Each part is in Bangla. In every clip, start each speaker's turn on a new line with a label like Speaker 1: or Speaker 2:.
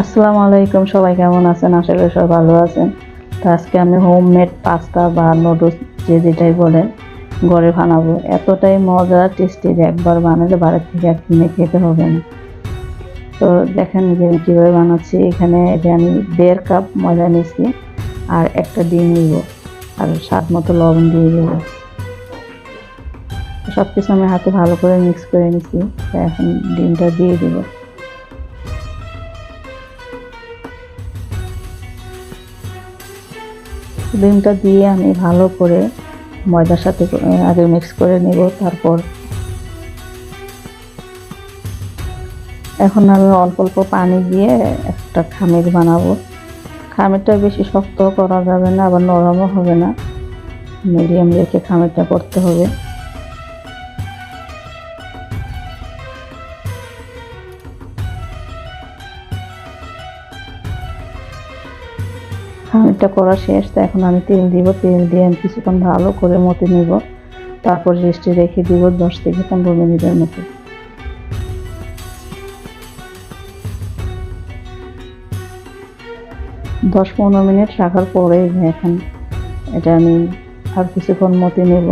Speaker 1: আসসালামু আলাইকুম, সবাই কেমন আছেন? আশা করি সবাই ভালো আছেন। তো আজকে আমি হোমমেড পাস্তা বা নুডলস যে যেটাই বলেন, ঘরে বানাবো। এতটাই মজা টেস্টি যে একবার বানালে বাইরের থেকে আর কিনে খেতে হবে না। তো দেখেন যে আমি কীভাবে বানাচ্ছি। এখানে এটা আমি দেড় কাপ ময়দা নিয়েছি আর একটা ডিম নিব আর স্বাদ মতো লবণ দিয়ে দেবো। সব কিছু আমি হাতে ভালো করে মিক্স করে নিচ্ছি এখন ডিমটা দিয়ে দেবো। ডিমটা দিয়ে আমি ভালো করে ময়দার সাথে আগে মিক্স করে নেব, তারপর এখন আমি অল্প অল্প পানি দিয়ে একটা খামির বানাবো। খামিরটা বেশি শক্ত করা যাবে না, আবার নরমও হবে না। মিডিয়াম রেখে খামিরটা করতে হবে। খামিরটা করা শেষ, তো এখন আমি তেল দিব, তেল দিয়ে আমি কিছুক্ষণ ভালো করে মতে নিব। তারপর রেস্টে রেখে দিব দশ থেকে পনেরো মিনিটের মতো। দশ পনেরো মিনিট রাখার পরে এখন এটা আমি আর কিছুক্ষণ মতে নেব।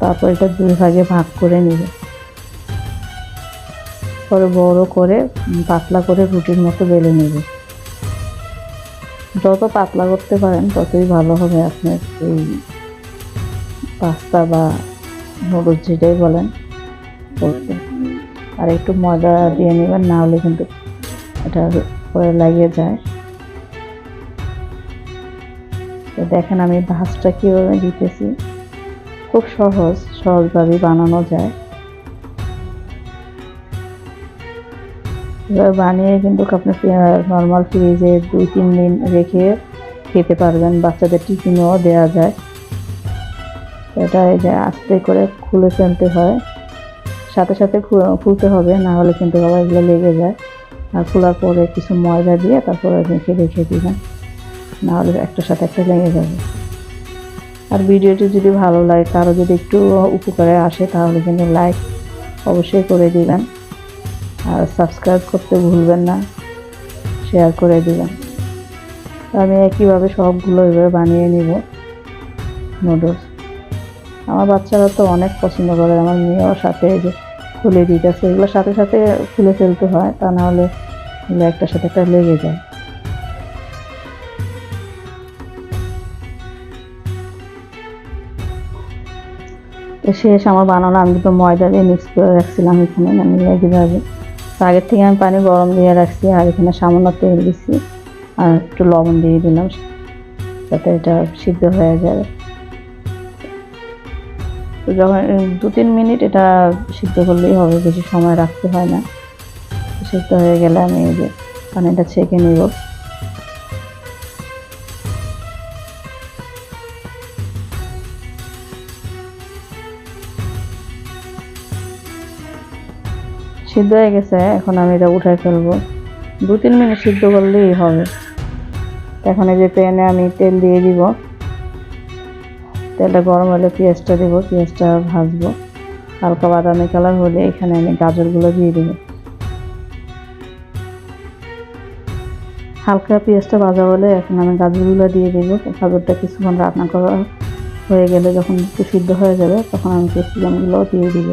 Speaker 1: তারপর এটা দুই ভাগে ভাগ করে নিব। পরে বড় করে পাতলা করে রুটির মতো বেলে নেব। যত পাতলা করতে পারেন, ততই ভালো হবে আপনার এই পাস্তা বা নুডলস যেটাই বলেন। করতে। আর একটু ময়দা দিয়ে নেবেন, না হলে কিন্তু এটা পরে লাগিয়ে যায়। তো দেখেন আমি ভাজটা কীভাবে দিতেছি। খুব সহজ, সহজভাবে বানানো যায়। এবার বানিয়ে কিন্তু আপনি নর্মাল ফ্রিজে দুই, তিন দিন রেখে খেতে পারবেন, বাচ্চাদের টিফিনেও দেওয়া যায়। এটা এই যে আস্তে করে খুলে ফেলতে হয়। সাথে সাথে খুলতে হবে, না হলে কিন্তু আবার এগুলো লেগে যায়। আর খোলার পরে কিছু ময়দা দিয়ে তারপরে রেখে রেখে দিবেন। না হলে একটার সাথে একটা লেগে যাবে। আর ভিডিওটি যদি ভালো লাগে কারও যদি একটু উপকারে আসে, তাহলে কিন্তু লাইক অবশ্যই করে দিবেন। আর সাবস্ক্রাইব করতে ভুলবেন না শেয়ার করে দিবেন। আমি একইভাবে সবগুলো এভাবে বানিয়ে নিব নুডলস আমার বাচ্চারা তো অনেক পছন্দ করে, আমার মেয়েও সাথে যে খুলে দিতেছে, এগুলো সাথে সাথে খুলে ফেলতে হয়, তা না হলে এগুলো একটার সাথে একটা লেগে যায়। শেষ, আমার বানানো আমি তো ময়দা দিয়ে মিক্স করে রাখছিলাম এখানে যাবে তো আগের থেকে আমি পানি গরম দিয়ে রাখছি, আর এখানে সামান্য তেল দিচ্ছি আর একটু লবণ দিয়ে দিলাম, যাতে এটা সিদ্ধ হয়ে যাবে যখন দু তিন মিনিট এটা সিদ্ধ করলেই হবে, বেশি সময় রাখতে হয় না। সিদ্ধ হয়ে গেলে আমি এই যে পানিটা ছেঁকে নিব। সিদ্ধ হয়ে গেছে, এখন আমি এটা উঠাই ফেলব। দু তিন মিনিট সিদ্ধ করলেই হবে। এখন এই যে প্যানে আমি তেল দিয়ে দিব। তেলটা গরম হলে পেঁয়াজটা দেবো, পেঁয়াজটা ভাজবো। হালকা বাদামি কালার হলে এখানে আমি গাজরগুলো দিয়ে দেবো। হালকা পেঁয়াজটা ভাজা হলে এখন আমি গাজরগুলো দিয়ে দেবো। গাজরটা কিছুক্ষণ রান্না করা হয়ে গেলে যখন একটু সিদ্ধ হয়ে যাবে, তখন আমি ক্যাপসিকামগুলোও দিয়ে দিব।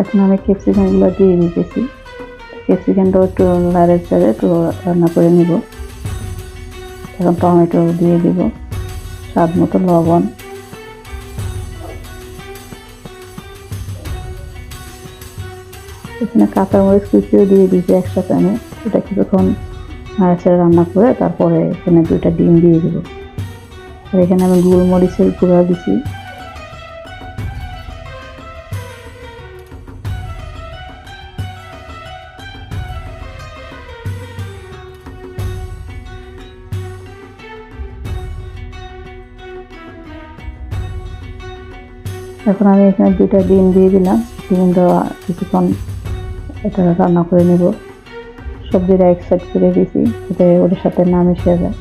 Speaker 1: এখন আমি ক্যাপসিকামগুলো দিয়ে দিতেছি। ক্যাপসিকামটাও একটু লাড়ে চাড়ে একটু রান্না করে নিব। এখন টমেটো দিয়ে দিব, স্বাদ মতো লবণ। এখানে কাঁচামরিচ কুচিও দিয়ে দিয়েছি একসাথে আমি। এটা কিছুক্ষণ নাড়ে ছেড়ে রান্না করে তারপরে এখানে দুইটা ডিম দিয়ে দিব। আর এখানে আমি গোলমরিচের গুঁড়া দিছি। এখন আমি এখানে দুইটা ডিম দিয়ে দিলাম। ডিম দেওয়া কিছুক্ষণ এটা রান্না করে নেব। সবজিটা এক সাইড করে দিয়েছি এটা ওর সাথে না মিশে যায়।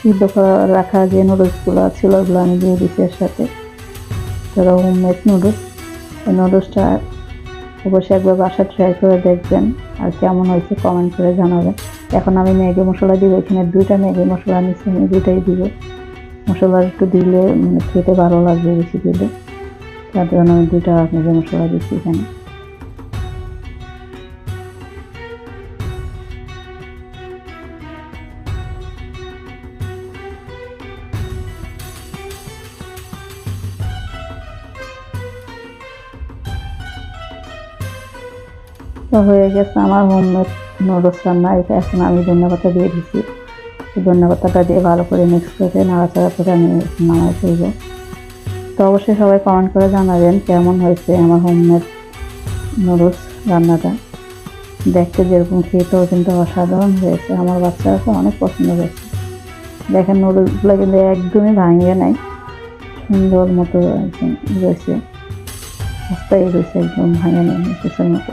Speaker 1: সিদ্ধ করা, রাখা যে নুডলসগুলো ছিল ওগুলো আমি দিয়ে দিচ্ছি এর সাথে। তারা হোমমেড নুডলস এই নুডলসটা অবশ্যই একবার বাসা ট্রাই করে দেখবেন আর কেমন হয়েছে কমেন্ট করে জানাবেন। এখন আমি ম্যাগি মশলা দিব, এখানে দুইটা ম্যাগি মশলা নিচ্ছি আমি দুইটাই দিব। মশলা একটু দিলে মানে খেতে ভালো লাগবে বেশি দিলে তার জন্য আমি দুইটা ম্যাগি মশলা দিচ্ছি এখানে। তো হয়ে গেছে আমার হোমমেড নুডলস রান্না। এটা এখন আমি ধন্যবাদটা দিয়ে দিচ্ছি ধন্যবাদটা দিয়ে ভালো করে মিক্স করে নাড়াচাড়া করে আমি নামাই ফেলব। তো অবশ্যই সবাই কমেন্ট করে জানাবেন কেমন হয়েছে আমার হোমমেড নুডলস রান্নাটা। দেখতে যেরকম খেতেও কিন্তু অসাধারণ হয়েছে। আমার বাচ্চারা তো অনেক পছন্দ হয়েছে দেখেন নুডলসগুলো কিন্তু একদমই ভাঙিয়ে নাই। সুন্দর মতো রয়েছে। রাস্তায় রয়েছে একদম ভাঙে নেই মতো।